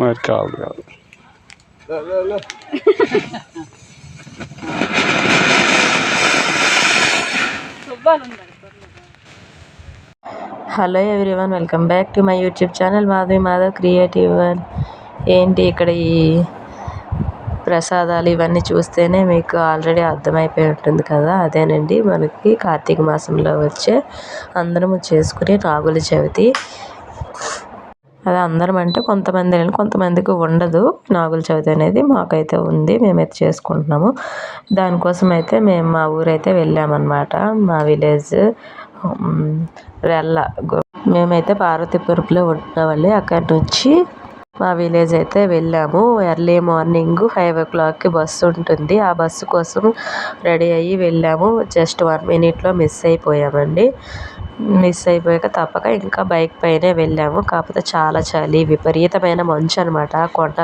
మరి కాదు కాదు hello everyone welcome back to my YouTube channel Madhavi Madhav creative one ఏంటి ఇక్కడ ఈ ప్రసాదాలు ఇవన్నీ చూస్తేనే మీకు ఆల్రెడీ అర్థమైపోయి ఉంటుంది కదా? అదేనండి మనకి కార్తీక మాసంలో వచ్చే అందరము చేసుకునే నాగుల చవితి. అది అందరం అంటే కొంతమంది కొంతమందికి ఉండదు. నాగుల చవితి అనేది మాకైతే ఉంది. మేమైతే చేసుకుంటున్నాము. దానికోసం అయితే మేము మా ఊరైతే వెళ్ళామన్నమాట. మా విలేజ్ రెల్ల మేమైతే పార్వతీపురంలో ఉంటున్నామండి అక్కడి నుంచి మా విలేజ్ అయితే వెళ్ళాము. ఎర్లీ మార్నింగ్ ఫైవ్ ఓ క్లాక్కి బస్సు ఉంటుంది. ఆ బస్సు కోసం రెడీ అయ్యి వెళ్ళాము. జస్ట్ వన్ మినిట్లో మిస్ అయిపోయామండి. మిస్ అయిపోయాక తప్పక ఇంకా బైక్ పైనే వెళ్ళాము. కాకపోతే చాలా చలి విపరీతమైన మంచు అనమాట కొండ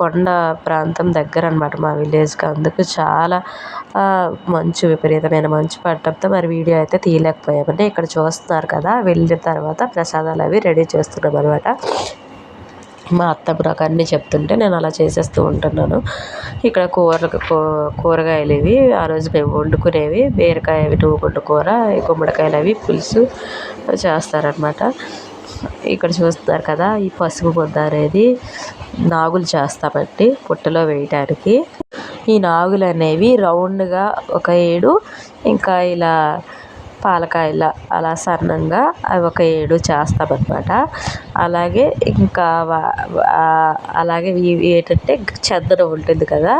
కొండ ప్రాంతం దగ్గర అనమాట మా విలేజ్కి అందుకు చాలా మంచు విపరీతమైన మంచు పడటంతో మరి వీడియో అయితే తీయలేకపోయామండి. ఇక్కడ చూస్తున్నారు కదా వెళ్ళిన తర్వాత ప్రసాదాలు అవి రెడీ చేస్తున్నాం అనమాట మా అత్త నాకు అన్నీ చెప్తుంటే నేను అలా చేసేస్తూ ఉంటున్నాను. ఇక్కడ కూర కూరగాయలు ఇవి ఆ రోజు మేము వండుకునేవి. బీరకాయ నూగుండు కూర గుమ్మడికాయలు అవి పులుసు చేస్తారనమాట ఇక్కడ చూస్తున్నారు కదా ఈ పసుపు ముద్ద అనేది నాగులు చేస్తామండి పుట్టలో వేయటానికి. ఈ నాగులు అనేవి రౌండ్గా ఒక ఏడు ఇంకా ఇలా పాలకాయల అలా సన్నంగా అవి ఒక ఏడు చేస్తామన్నమాట. అలాగే ఇంకా అలాగే ఇవి ఏంటంటే చందనం ఉంటుంది కదా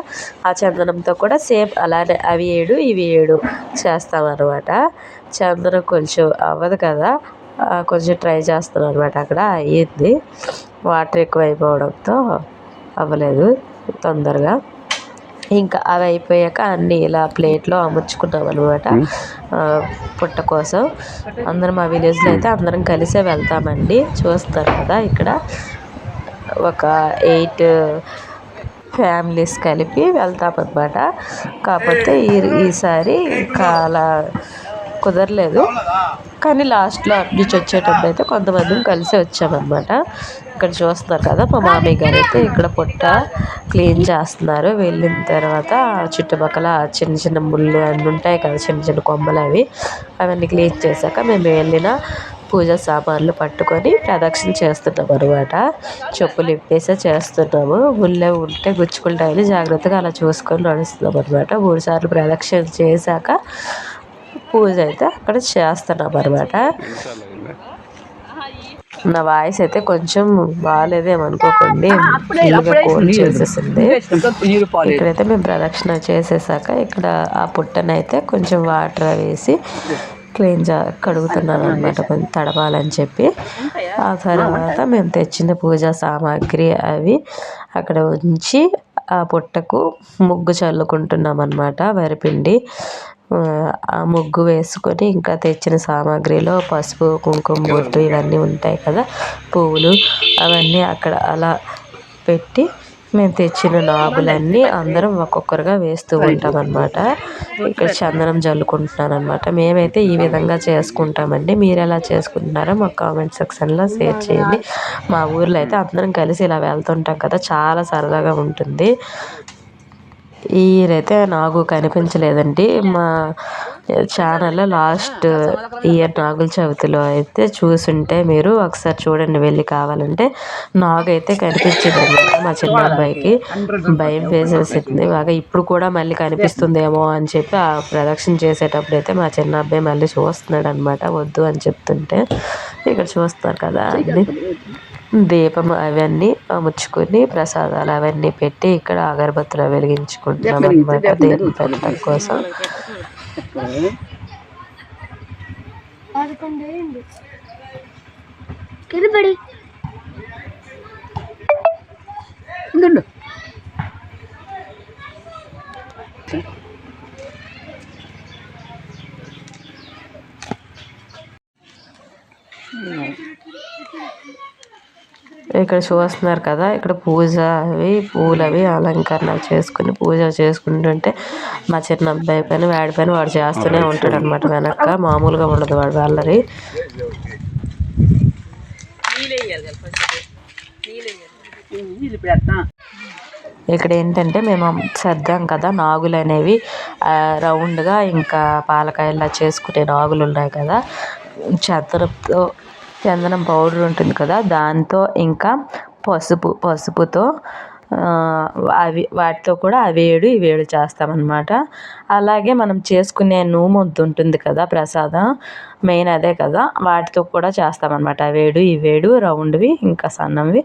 ఆ చందనంతో కూడా సేమ్ అలానే అవి ఏడు ఇవి ఏడు చేస్తామన్నమాట. చందనం కొంచెం అవ్వదు కదా కొంచెం ట్రై చేస్తున్నాను అనమాట అక్కడ అయ్యింది. వాటర్ ఎక్కువ అయిపోవడంతో అవ్వలేదు తొందరగా. ఇంకా అవి అయిపోయాక అన్నీ ఇలా ప్లేట్లో అమర్చుకున్నాం అనమాట పుట్ట కోసం. అందరం మా విలేజ్లో అయితే అందరం కలిసే వెళ్తామండి. చూస్తారు కదా ఇక్కడ. ఒక ఎయిట్ ఫ్యామిలీస్ కలిపి వెళ్తాం అనమాట కాకపోతే ఈ ఈసారి ఇంకా అలా కుదరలేదు. కానీ లాస్ట్లో అటు నుంచి వచ్చేటప్పుడు అయితే కొంతమంది కలిసి వచ్చామన్నమాట. ఇక్కడ చూస్తున్నారు కదా మా మామయ్య గారు అయితే ఇక్కడ పొట్ట క్లీన్ చేస్తున్నారు. వెళ్ళిన తర్వాత చుట్టుపక్కల చిన్న చిన్న ముళ్ళు అన్నీ ఉంటాయి కదా చిన్న చిన్న కొమ్మలు అవి. అవన్నీ క్లీన్ చేశాక మేము వెళ్ళిన పూజ సామాన్లు పట్టుకొని ప్రదక్షిణ చేస్తున్నాం అనమాట చెప్పులు ఇప్పేసే చేస్తున్నాము. ముళ్ళు ఉంటే గుచ్చుకుంటాయని జాగ్రత్తగా అలా చూసుకొని నడుస్తున్నాం అనమాట మూడు సార్లు ప్రదక్షిణ చేశాక పూజ అయితే అక్కడ చేస్తున్నాం అనమాట నా వాయిస్ అయితే కొంచెం బాగాలేదేమో అనుకోకండి. కోల్ చేసేసింది. ఇక్కడైతే మేము ప్రదక్షిణ చేసేసాక ఇక్కడ ఆ పుట్టనైతే కొంచెం వాటర్ వేసి క్లీన్ చే కడుగుతున్నాను అనమాట కొంచెం తడవాలని చెప్పి. ఆ తర్వాత మేము తెచ్చిన పూజా సామాగ్రి అవి అక్కడ ఉంచి ఆ పుట్టకు ముగ్గు చల్లుకుంటున్నాం అనమాట వరిపిండి ఆ ముగ్గు వేసుకొని ఇంకా తెచ్చిన సామాగ్రిలో పసుపు కుంకుమ బొట్టు ఇవన్నీ ఉంటాయి కదా పువ్వులు అవన్నీ అక్కడ అలా పెట్టి మేము తెచ్చిన నాబులన్నీ అందరం ఒక్కొక్కరుగా వేస్తూ ఉంటాం అనమాట ఇక్కడ చందనం జల్లుకుంటున్నాను అనమాట మేమైతే ఈ విధంగా చేసుకుంటామండి. మీరు ఎలా చేసుకుంటున్నారో మా కామెంట్ సెక్షన్లో షేర్ చేయండి. మా ఊర్లో అయితే అందరం కలిసి ఇలా వెళ్తుంటాం కదా చాలా సరదాగా ఉంటుంది. ఈరైతే నాకు కనిపించలేదండి. మా ఛానల్లో లాస్ట్ ఇయర్ నాగుల చవితిలో అయితే చూసుంటే మీరు ఒకసారి చూడండి వెళ్ళి కావాలంటే. నాగైతే కనిపించింది అనమాట మా చిన్న అబ్బాయికి భయం వేసేసింది. బాగా ఇప్పుడు కూడా మళ్ళీ కనిపిస్తుందేమో అని చెప్పి ఆ ప్రదక్షిణ చేసేటప్పుడు అయితే మా చిన్న అబ్బాయి మళ్ళీ చూస్తున్నాడు అనమాట వద్దు అని చెప్తుంటే. ఇక్కడ చూస్తారు కదా అది దీపం అవన్నీ అమర్చుకొని ప్రసాదాలు అవన్నీ పెట్టి ఇక్కడ అగరబత్తులు వెలిగించుకుంటున్నాం అనమాట దేవుని పెట్టడం కోసం. కిరిబడి. ఇక్కడ చూస్తున్నారు కదా ఇక్కడ పూజ అవి పూలు అవి అలంకరణ చేసుకుని పూజ చేసుకుంటుంటే మా చిన్న అబ్బాయి పైన వాడి పైన వాడు చేస్తూనే ఉంటాడు అనమాట వెనక్క మామూలుగా ఉండదు వాడు వాళ్ళది పెడతా ఇక్కడ ఏంటంటే మేము సర్దాం కదా నాగులు అనేవి రౌండ్గా ఇంకా పాలకాయలా చేసుకునే నాగులు ఉన్నాయి కదా. చందనంతో చందనం పౌడర్ ఉంటుంది కదా దాంతో ఇంకా పసుపు పసుపుతో అవి వాటితో కూడా అవి ఏడు ఇవి ఏడు చేస్తామన్నమాట. అలాగే మనం చేసుకునే నూముద్ద ఉంటుంది కదా ప్రసాదం మెయిన్ అదే కదా వాటితో కూడా చేస్తామన్నమాట. అవేడు ఇవేడు రౌండ్వి ఇంకా సన్నవి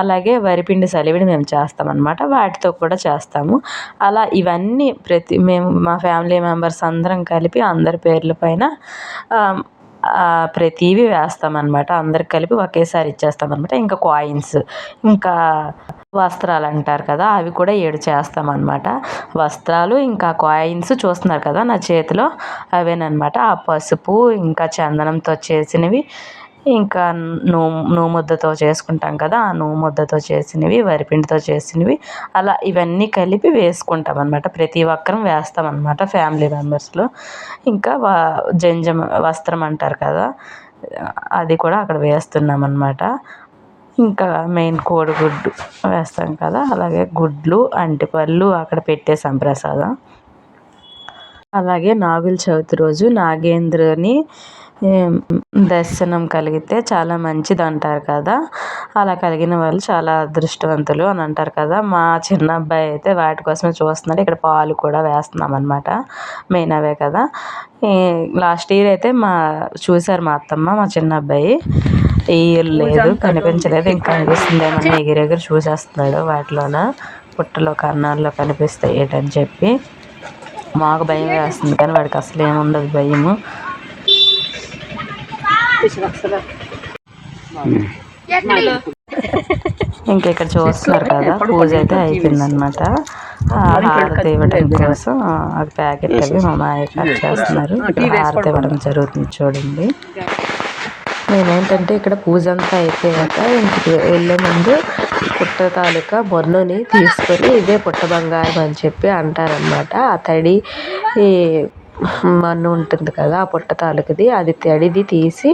అలాగే వరిపిండి సలివిడి మేము చేస్తామన్నమాట. వాటితో కూడా చేస్తాము. అలా ఇవన్నీ ప్రతి మేము మా ఫ్యామిలీ మెంబర్స్ అందరం కలిపి అందరి పేర్ల పైన ప్రతివి వేస్తామన్నమాట. అందరికి కలిపి ఒకేసారి ఇచ్చేస్తామన్నమాట. ఇంకా కాయిన్స్ ఇంకా వస్త్రాలు అంటారు కదా అవి కూడా ఏడు చేస్తామన్నమాట. వస్త్రాలు ఇంకా కాయిన్స్ చూస్తున్నారు కదా నా చేతిలో అవేనమాట ఆ పసుపు ఇంకా చందనంతో చేసినవి ఇంకా నూ ముద్దతో చేసుకుంటాం కదా ఆ నూముద్దతో చేసినవి వరిపిండితో చేసినవి అలా ఇవన్నీ కలిపి వేసుకుంటాం అనమాట ప్రతి ఒక్కరం వేస్తాం అనమాట ఫ్యామిలీ మెంబర్స్లో. ఇంకా వా జంజం వస్త్రం అంటారు కదా అది కూడా అక్కడ వేస్తున్నాం అనమాట ఇంకా మెయిన్ కోడిగుడ్డు వేస్తాం కదా అలాగే గుడ్లు అంటిపళ్ళు అక్కడ పెట్టేసాం ప్రసాదం అలాగే నాగుల చవితి రోజు నాగేంద్రుని దర్శనం కలిగితే చాలా మంచిది అంటారు కదా. అలా కలిగిన వాళ్ళు చాలా అదృష్టవంతులు అని అంటారు కదా. మా చిన్న అబ్బాయి అయితే వాటి కోసమే చూస్తున్నాడు. ఇక్కడ పాలు కూడా వేస్తున్నాం అనమాట మెయిన్ అవే కదా. లాస్ట్ ఇయర్ అయితే మా చూశారు మా అత్తమ్మ మా చిన్న అబ్బాయి. ఈ ఇయర్ లేదు కనిపించలేదు. ఇంకా కనిపిస్తుంది ఏమన్నా ఎగిరెగిరి చూసేస్తున్నాడు వాటిలోన. పుట్టలో కన్నాల్లో కనిపిస్తాయి ఏంటని చెప్పి. మాకు భయం వేస్తుంది కానీ వాడికి అసలు ఏముండదు భయము. ఇంకా ఇక్కడ చూస్తున్నారు కదా పూజ అయితే అయిపోయింది అనమాట హారతి ఇవ్వడం కోసం ఆ ప్యాకెట్ అవి మా మాయ కట్ చేస్తున్నారు. హారతి ఇవ్వడం జరుగుతుంది చూడండి. నేనేంటంటే ఇక్కడ పూజ అంతా అయిపోయాక ఇంటికి వెళ్ళే ముందు పుట్ట తాలూకా మొన్నుని తీసుకొని ఇదే పుట్ట బంగారం అని చెప్పి అంటారనమాట ఆ తడి ఈ మన్ను ఉంటుంది కదా ఆ పుట్ట తాలూకుది అది తడిది తీసి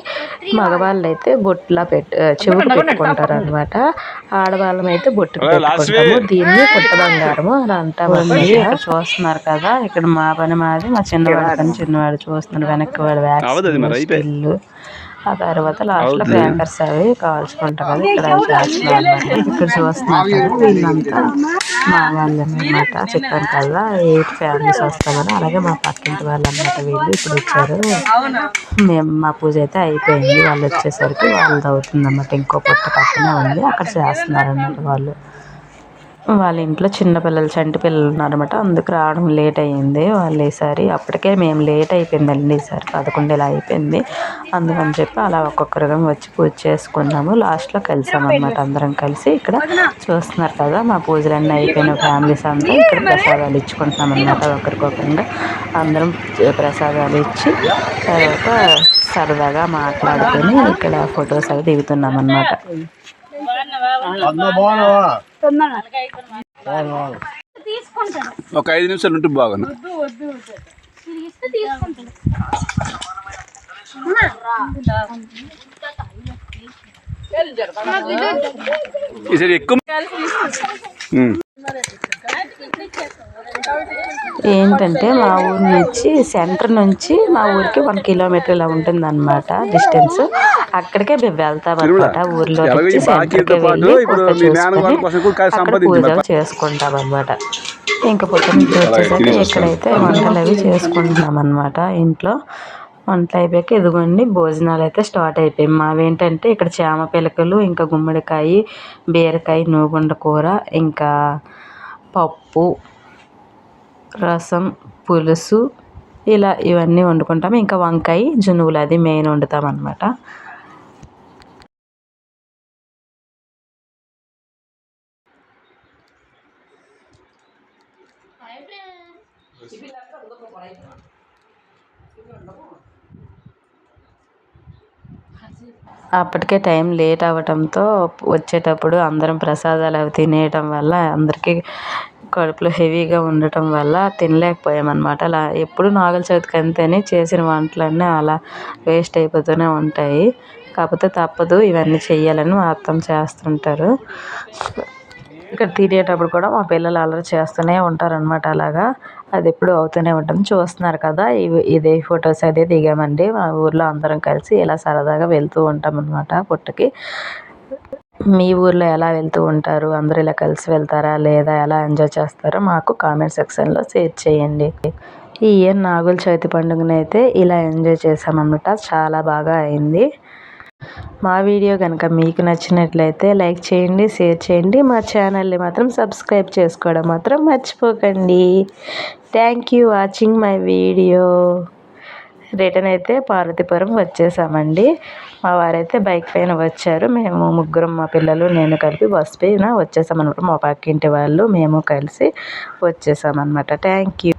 మగవాళ్ళు అయితే బొట్టులా పెట్ చెవుకు పెట్టుకుంటారు అనమాట ఆడవాళ్ళం అయితే బొట్టు పెట్టుకుంటాము. దీన్ని పుట్ట బంగారము అని అంటామండి చూస్తున్నారు కదా ఇక్కడ మా పని మాది మా చిన్నవాడు పని చిన్నవాడు చూస్తున్నారు వెనక్కి వాడు వ్యాక్సిన్ ఆ తర్వాత లాస్ట్లో క్రాకర్స్ అవి కాల్చుకుంటారు కదా ఇక్కడ అవి చేస్తున్నారు అన్నమాట. ఇక్కడ చూస్తున్నారు కదా వీళ్ళంతా. మా వాళ్ళు అనమాట చెప్పాను కదా ఎయిట్ ఫ్యామిలీస్ వస్తామని అలాగే మా పక్కింటి వాళ్ళు అన్నమాట వీళ్ళు ఇప్పుడు వచ్చారు. మేము మా పూజ అయితే అయిపోయింది. వాళ్ళు వచ్చేసరికి వాళ్ళది అవుతుంది అన్నమాట ఇంకో పుట్ట పక్కనే ఉంది. అక్కడ చేస్తున్నారు అన్నమాట వాళ్ళు. వాళ్ళ ఇంట్లో చిన్న పిల్లలు చంటి పిల్లలు ఉన్నారన్నమాట. అందుకు రావడం లేట్ అయ్యింది. వాళ్ళు ఈసారి అప్పటికే మేము లేట్ అయిపోయిందండి ఈసారి పదకొండు ఇలా అయిపోయింది. అందుకని చెప్పి అలా ఒక్కొక్కరుగా వచ్చి పూజ చేసుకున్నాము. లాస్ట్లో కలిసామన్నమాట అందరం కలిసి. ఇక్కడ చూస్తున్నారు కదా మా పూజలన్నీ అయిపోయిన ఫ్యామిలీస్ అంతా ఇక్కడ ప్రసాదాలు ఇచ్చుకుంటున్నాం అన్నమాట ఒకరికొకరుగా. అందరం ప్రసాదాలు ఇచ్చి తర్వాత సరదాగా మాట్లాడుకొని ఇక్కడ ఫొటోస్ అవి దిగుతున్నాం అన్నమాట అన్న బాగున్నావా? ఒక ఐదు నిమిషాలు ఉంటే బాగున్నా ఎక్కువ. ఏంటంటే మా ఊరు నుంచి సెంటర్ నుంచి మా ఊరికి వన్ కిలోమీటర్ ఇలా ఉంటుంది అనమాట డిస్టెన్స్. అక్కడికే మేము వెళ్తాం అనమాట ఊర్లో నుంచి సెంటర్కి వెళ్ళి అక్కడ పూజలు చేసుకుంటాం అనమాట ఇంకా వచ్చేసాక తినేసి ఇక్కడైతే వంటలు అవి చేసుకుంటున్నాం అనమాట ఇంట్లో. వంటలు అయిపోయాక ఇదిగోండి భోజనాలు అయితే స్టార్ట్ అయిపోయాయి. మావేంటంటే ఇక్కడ చామ పిలకలు ఇంకా గుమ్మడికాయ బీరకాయ నూగుండ కూర ఇంకా పప్పు రసం పులుసు ఇలా ఇవన్నీ వండుకుంటాము ఇంకా వంకాయ జునువులు అది మెయిన్ వండుతాం అనమాట అప్పటికే టైం లేట్ అవ్వటంతో వచ్చేటప్పుడు అందరం ప్రసాదాలు అవి తినేయటం వల్ల అందరికీ కడుపులో హెవీగా ఉండటం వల్ల తినలేకపోయామన్నమాట. అలా ఎప్పుడు నాగుల చవితికి అంతేనే చేసిన వంటలన్నీ అలా వేస్ట్ అయిపోతూనే ఉంటాయి. కాకపోతే తప్పదు ఇవన్నీ చేయాలని మా అత్తమ్మ చేస్తుంటారు. ఇక్కడ తినేటప్పుడు కూడా మా పిల్లలు అల్లరి చేస్తూనే ఉంటారనమాట అలాగా. అది ఎప్పుడు అవుతూనే ఉంటుంది. చూస్తున్నారు కదా ఇవి ఇదే ఫొటోస్ అదే దిగామండి. మా ఊర్లో అందరం కలిసి ఇలా సరదాగా వెళ్తూ ఉంటాం అనమాట పుట్టకి. మీ ఊర్లో ఎలా వెళ్తూ ఉంటారు? అందరూ ఇలా కలిసి వెళ్తారా? లేదా ఎలా ఎంజాయ్ చేస్తారో మాకు కామెంట్ సెక్షన్లో షేర్ చేయండి. ఈ ఇయర్ నాగుల చవితి పండుగను అయితే ఇలా ఎంజాయ్ చేసామన్నమాట చాలా బాగా అయింది. మా వీడియో కనుక మీకు నచ్చినట్లయితే లైక్ చేయండి షేర్ చేయండి. మా ఛానల్ని మాత్రం సబ్స్క్రైబ్ చేసుకోవడం మాత్రం మర్చిపోకండి. Thank you watching my video return అయితే పార్వతీపురం వచ్చేసామండి. మా వారైతే బైక్ పైన వచ్చారు. మేము ముగ్గురం మా పిల్లలు నేను కలిపి బస్ పైన వచ్చేసామన్నమాట. మా పక్కింటి వాళ్ళు మేము కలిసి వచ్చేసామన్నమాట. Thank you